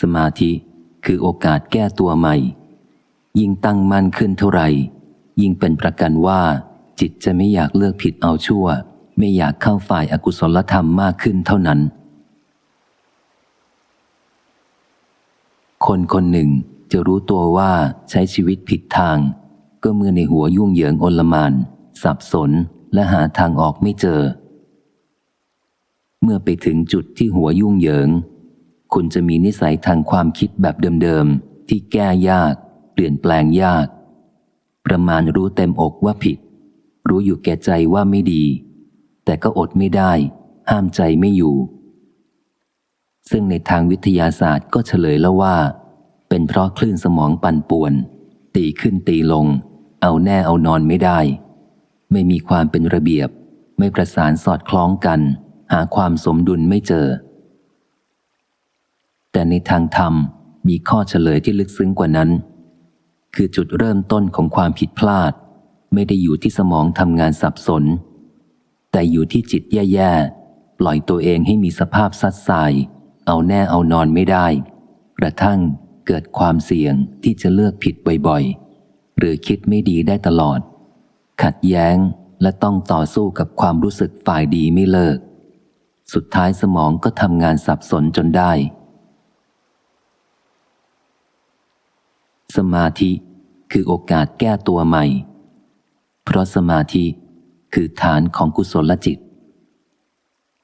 สมาธิคือโอกาสแก้ตัวใหม่ ยิ่งตั้งมั่นขึ้นเท่าไหร่ ยิ่งเป็นประกันว่า จิตจะไม่อยากเลือกผิดเอาชั่ว ไม่อยากเข้าฝ่ายอากุศลธรรมมากขึ้นเท่านั้น คนคนหนึ่งจะรู้ตัวว่าใช้ชีวิตผิดทาง ก็เมื่อในหัวยุ่งเหยิงโอลมาน สับสนและหาทางออกไม่เจอ เมื่อไปถึงจุดที่หัวยุ่งเหยิง คุณจะมีนิสัยทางความคิดแบบเดิมๆ ที่แก้ยาก เปลี่ยนแปลงยาก ประมาณรู้เต็มอกว่าผิด รู้อยู่แก่ใจว่าไม่ดี แต่ก็อดไม่ได้ ห้ามใจไม่อยู่ ซึ่งในทางวิทยาศาสตร์ก็เฉลยแล้วว่า เป็นเพราะคลื่นสมองปั่นป่วน ตีขึ้นตีลง เอาแน่เอานอนไม่ได้ ไม่มีความเป็นระเบียบ ไม่ประสานสอดคล้องกัน หาความสมดุลไม่เจอ แต่ในทางธรรมมีข้อเฉลยที่ลึกซึ้งกว่านั้น คือจุดเริ่มต้นของความผิดพลาด ไม่ได้อยู่ที่สมองทำงานสับสน แต่อยู่ที่จิตแย่ๆ ปล่อยตัวเองให้มีสภาพซัดสาย เอาแน่เอานอนไม่ได้ กระทั่งเกิดความเสี่ยงที่จะเลือกผิดบ่อยๆ หรือคิดไม่ดีได้ตลอด ขัดแย้งและต้องต่อสู้กับความรู้สึกฝ่ายดีไม่เลิก สุดท้ายสมองก็ทำงานสับสนจนได้ สมาธิคือโอกาสแก้ตัวใหม่ เพราะสมาธิคือฐานของกุศลจิต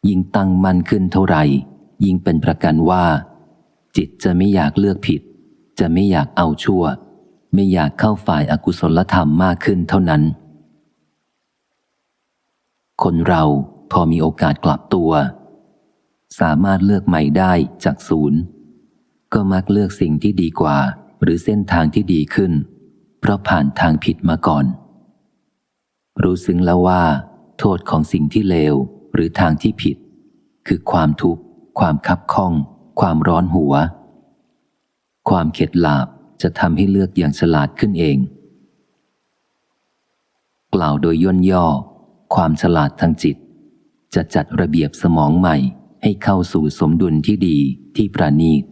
ยิ่งตั้งมั่นขึ้นเท่าไหร่ ยิ่งเป็นประกันว่า จิตจะไม่อยากเลือกผิด จะไม่อยากเอาชั่ว ไม่อยากเข้าฝ่ายอากุศลธรรมมากขึ้นเท่านั้น คนเราพอมีโอกาสกลับตัว สามารถเลือกใหม่ได้จากศูนย์ ก็มักเลือกสิ่งที่ดีกว่า หรือเส้นทางที่ดีขึ้น เพราะผ่านทางผิดมาก่อน รู้ซึ้งแล้วว่า โทษของสิ่งที่เลวหรือทางที่ผิด คือความทุกข์ ความคับข้อง ความร้อนหัว ความเข็ดหลาบจะทำให้เลือกอย่างฉลาดขึ้นเอง กล่าวโดยย่นย่อ ความฉลาดทางจิต จะจัดระเบียบสมองใหม่ให้เข้าสู่สมดุลที่ดีที่ประณีต